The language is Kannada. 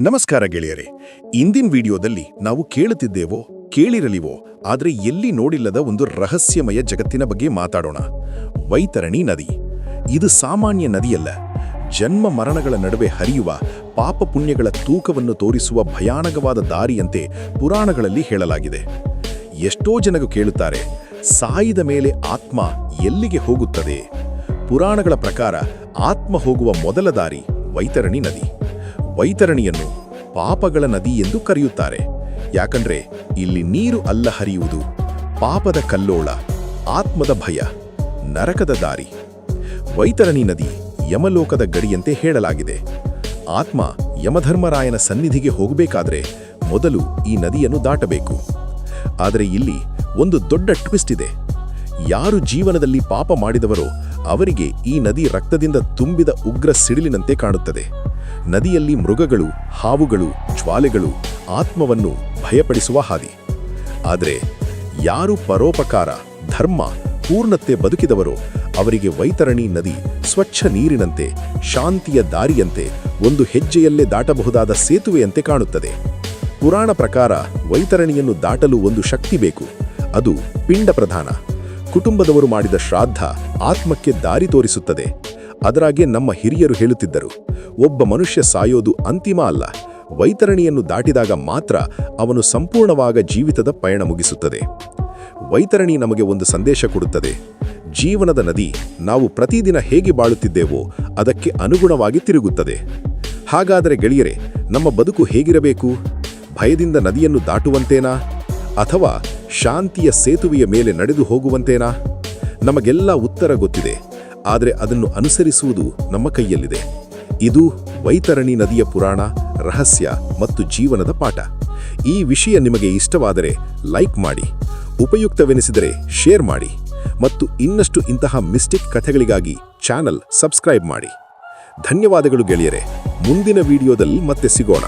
ನಮಸ್ಕಾರ ಗೆಳೆಯರೆ, ಇಂದಿನ ವಿಡಿಯೋದಲ್ಲಿ ನಾವು ಕೇಳುತ್ತಿದ್ದೇವೋ, ಕೇಳಿರಲಿವೋ, ಆದರೆ ಎಲ್ಲಿ ನೋಡಿಲ್ಲದ ಒಂದು ರಹಸ್ಯಮಯ ಜಗತ್ತಿನ ಬಗ್ಗೆ ಮಾತಾಡೋಣ. ವೈತರಣಿ ನದಿ. ಇದು ಸಾಮಾನ್ಯ ನದಿಯಲ್ಲ. ಜನ್ಮ ಮರಣಗಳ ನಡುವೆ ಹರಿಯುವ ಪಾಪ ಪುಣ್ಯಗಳ ತೂಕವನ್ನು ತೋರಿಸುವ ಭಯಾನಕವಾದ ದಾರಿಯಂತೆ ಪುರಾಣಗಳಲ್ಲಿ ಹೇಳಲಾಗಿದೆ. ಎಷ್ಟೋ ಜನರು ಕೇಳುತ್ತಾರೆ, ಸಾಯಿದ ಮೇಲೆ ಆತ್ಮ ಎಲ್ಲಿಗೆ ಹೋಗುತ್ತದೆ? ಪುರಾಣಗಳ ಪ್ರಕಾರ ಆತ್ಮ ಹೋಗುವ ಮೊದಲ ದಾರಿ ವೈತರಣಿ ನದಿ. ವೈತರಣಿಯನ್ನು ಪಾಪಗಳ ನದಿ ಎಂದು ಕರೆಯುತ್ತಾರೆ. ಯಾಕಂದ್ರೆ ಇಲ್ಲಿ ನೀರು ಅಲ್ಲ ಹರಿಯುವುದು. ಪಾಪದ ಕಲ್ಲೋಳ, ಆತ್ಮದ ಭಯ, ನರಕದ ದಾರಿ. ವೈತರಣಿ ನದಿ ಯಮಲೋಕದ ಗಡಿಯಂತೆ ಹೇಳಲಾಗಿದೆ. ಆತ್ಮ ಯಮಧರ್ಮರಾಯನ ಸನ್ನಿಧಿಗೆ ಹೋಗಬೇಕಾದ್ರೆ ಮೊದಲು ಈ ನದಿಯನ್ನು ದಾಟಬೇಕು. ಆದರೆ ಇಲ್ಲಿ ಒಂದು ದೊಡ್ಡ ಟ್ವಿಸ್ಟ್ ಇದೆ. ಯಾರು ಜೀವನದಲ್ಲಿ ಪಾಪ ಮಾಡಿದವರೋ ಅವರಿಗೆ ಈ ನದಿ ರಕ್ತದಿಂದ ತುಂಬಿದ ಉಗ್ರ ಸಿಡಿಲಿನಂತೆ ಕಾಣುತ್ತದೆ. ನದಿಯಲ್ಲಿ ಮೃಗಗಳು, ಹಾವುಗಳು, ಜ್ವಾಲೆಗಳು ಆತ್ಮವನ್ನು ಭಯಪಡಿಸುವ ಹಾದಿ. ಆದರೆ ಯಾರು ಪರೋಪಕಾರ, ಧರ್ಮ, ಪೂರ್ಣತೆ ಬದುಕಿದವರೋ ಅವರಿಗೆ ವೈತರಣಿ ನದಿ ಸ್ವಚ್ಛ ನೀರಿನಂತೆ, ಶಾಂತಿಯ ದಾರಿಯಂತೆ, ಒಂದು ಹೆಜ್ಜೆಯಲ್ಲೇ ದಾಟಬಹುದಾದ ಸೇತುವೆಯಂತೆ ಕಾಣುತ್ತದೆ. ಪುರಾಣ ಪ್ರಕಾರ ವೈತರಣಿಯನ್ನು ದಾಟಲು ಒಂದು ಶಕ್ತಿ ಬೇಕು. ಅದು ಪಿಂಡ ಪ್ರಧಾನ ಕುಟುಂಬದವರು ಮಾಡಿದ ಶ್ರಾದ್ದ ಆತ್ಮಕ್ಕೆ ದಾರಿ ತೋರಿಸುತ್ತದೆ. ಅದರಾಗೆ ನಮ್ಮ ಹಿರಿಯರು ಹೇಳುತ್ತಿದ್ದರು, ಒಬ್ಬ ಮನುಷ್ಯ ಸಾಯೋದು ಅಂತಿಮ ಅಲ್ಲ, ವೈತರಣಿಯನ್ನು ದಾಟಿದಾಗ ಮಾತ್ರ ಅವನು ಸಂಪೂರ್ಣವಾಗ ಜೀವಿತದ ಪಯಣ ಮುಗಿಸುತ್ತದೆ. ವೈತರಣಿ ನಮಗೆ ಒಂದು ಸಂದೇಶ ಕೊಡುತ್ತದೆ, ಜೀವನದ ನದಿ ನಾವು ಪ್ರತಿದಿನ ಹೇಗೆ ಬಾಳುತ್ತಿದ್ದೇವೋ ಅದಕ್ಕೆ ಅನುಗುಣವಾಗಿ ತಿರುಗುತ್ತದೆ. ಹಾಗಾದರೆ ಗೆಳೆಯರೆ, ನಮ್ಮ ಬದುಕು ಹೇಗಿರಬೇಕು? ಭಯದಿಂದ ನದಿಯನ್ನು ದಾಟುವಂತೇನಾ? ಅಥವಾ ಶಾಂತಿಯ ಸೇತುವೆಯ ಮೇಲೆ ನಡೆದು ಹೋಗುವಂತೇನಾ? ನಮಗೆಲ್ಲ ಉತ್ತರ ಗೊತ್ತಿದೆ, ಆದರೆ ಅದನ್ನು ಅನುಸರಿಸುವುದು ನಮ್ಮ ಕೈಯಲ್ಲಿದೆ. ಇದು ವೈತರಣಿ ನದಿಯ ಪುರಾಣ, ರಹಸ್ಯ ಮತ್ತು ಜೀವನದ ಪಾಠ. ಈ ವಿಷಯ ನಿಮಗೆ ಇಷ್ಟವಾದರೆ ಲೈಕ್ ಮಾಡಿ, ಉಪಯುಕ್ತವೆನಿಸಿದರೆ ಶೇರ್ ಮಾಡಿ ಮತ್ತು ಇನ್ನಷ್ಟು ಇಂತಹ ಮಿಸ್ಟಿಕ್ ಕಥೆಗಳಿಗಾಗಿ ಚಾನಲ್ ಸಬ್ಸ್ಕ್ರೈಬ್ ಮಾಡಿ. ಧನ್ಯವಾದಗಳು ಗೆಳೆಯರೆ, ಮುಂದಿನ ವಿಡಿಯೋದಲ್ಲಿ ಮತ್ತೆ ಸಿಗೋಣ.